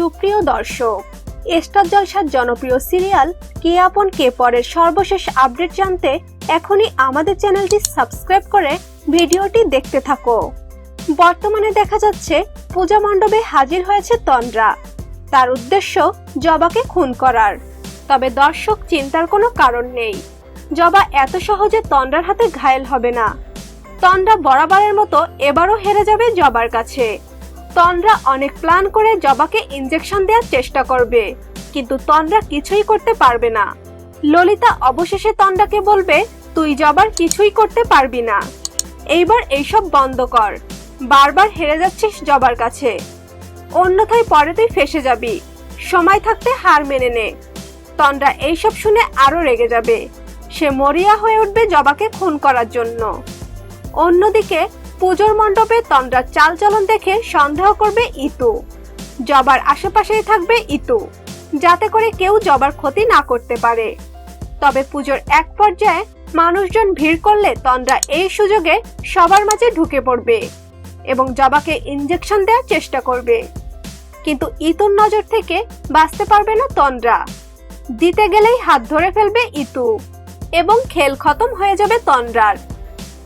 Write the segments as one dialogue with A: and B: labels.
A: দর্শক, স্টার জলসার জনপ্রিয় সিরিয়াল কে আপন কে পরের সর্বশেষ আপডেট জানতে এখনই আমাদের চ্যানেলটি সাবস্ক্রাইব করে ভিডিওটি দেখতে থাকো। বর্তমানে দেখা যাচ্ছে, পূজা মণ্ডপে হাজির হয়েছে তন্দ্রা। তার উদ্দেশ্য জবাকে খুন করার। তবে দর্শক চিন্তার কোনো কারণ নেই। জবা এত সহজে তন্দ্রার হাতে ঘায়েল হবে না। তন্দ্রা বরাবরের মতো এবারও হেরে যাবে জবার কাছে। তন্দ্রা অনেক প্ল্যান করে জবাকে ইনজেকশন দেওয়ার চেষ্টা করবে, কিন্তু তন্দ্রা কিছুই করতে পারবে না। ললিতা অবশেষে তন্দ্রাকে বলবে, তুই জবার কিছুই করতে পারবি না। এইবার এইসব বন্ধ কর। বারবার হেরে যাচ্ছিস জবার কাছে। অন্যথায় পরে তুই ফেসে যাবি। সময় থাকতে হার মেনে নে। তন্দ্রা এইসব শুনে আরও রেগে যাবে। সে মরিয়া হয়ে উঠবে জবাকে খুন করার জন্য। অন্যদিকে পুজোর মণ্ডপে তন্দ্রার চালচলন দেখে সন্দেহ করবে ইতু। জবার আশেপাশেই থাকবে ইতু, যাতে করে কেউ জবার ক্ষতি না করতে পারে। তবে পুজোর এক পর্যায়ে মানুষজন ভিড় করলে তন্দ্রা এই সুযোগে সবার মাঝে ঢুকে পড়বে এবং জবাকে ইঞ্জেকশন দেওয়ার চেষ্টা করবে। কিন্তু ইতুর নজর থেকে বাঁচতে পারবে না তন্দ্রা। দিতে গেলেই হাত ধরে ফেলবে ইতু এবং খেল খতম হয়ে যাবে তন্দ্রার।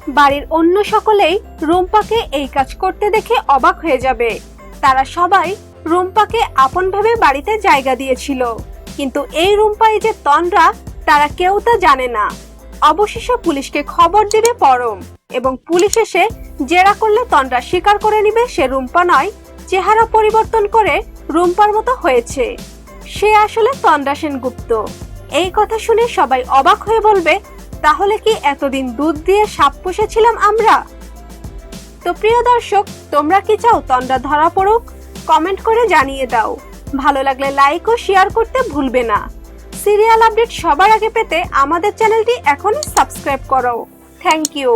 A: বাড়ির অন্য সকলেই রুম্পাকে এই কাজ করতে দেখে অবাক হয়ে যাবে। তারা সবাই রুম্পাকে আপন ভেবে বাড়িতে জায়গা দিয়েছিল। কিন্তু এই রুম্পাই যে তন্দ্রা, তারা কেউ তা জানে না। অবশেষে পুলিশকে খবর দিবে পরম এবং পুলিশ এসে জেরা করলে তন্দ্রা স্বীকার করে নিবে সে রুম্পা নয়, চেহারা পরিবর্তন করে রুম্পার মতো হয়েছে। সে আসলে তন্দ্রা সেনগুপ্ত। এই কথা শুনে সবাই অবাক হয়ে বলবে তাহলে কি এতদিন দুধ দিয়ে সাপ পুষেছিলাম আমরা? তো প্রিয় দর্শক, তোমরা কি চাও তন্দ্রা ধরা পড়ুক? কমেন্ট করে জানিয়ে দাও। ভালো লাগলে লাইক ও শেয়ার করতে ভুলবে না। সিরিয়াল আপডেট সবার আগে পেতে আমাদের চ্যানেলটি এখনই সাবস্ক্রাইব করো। Thank you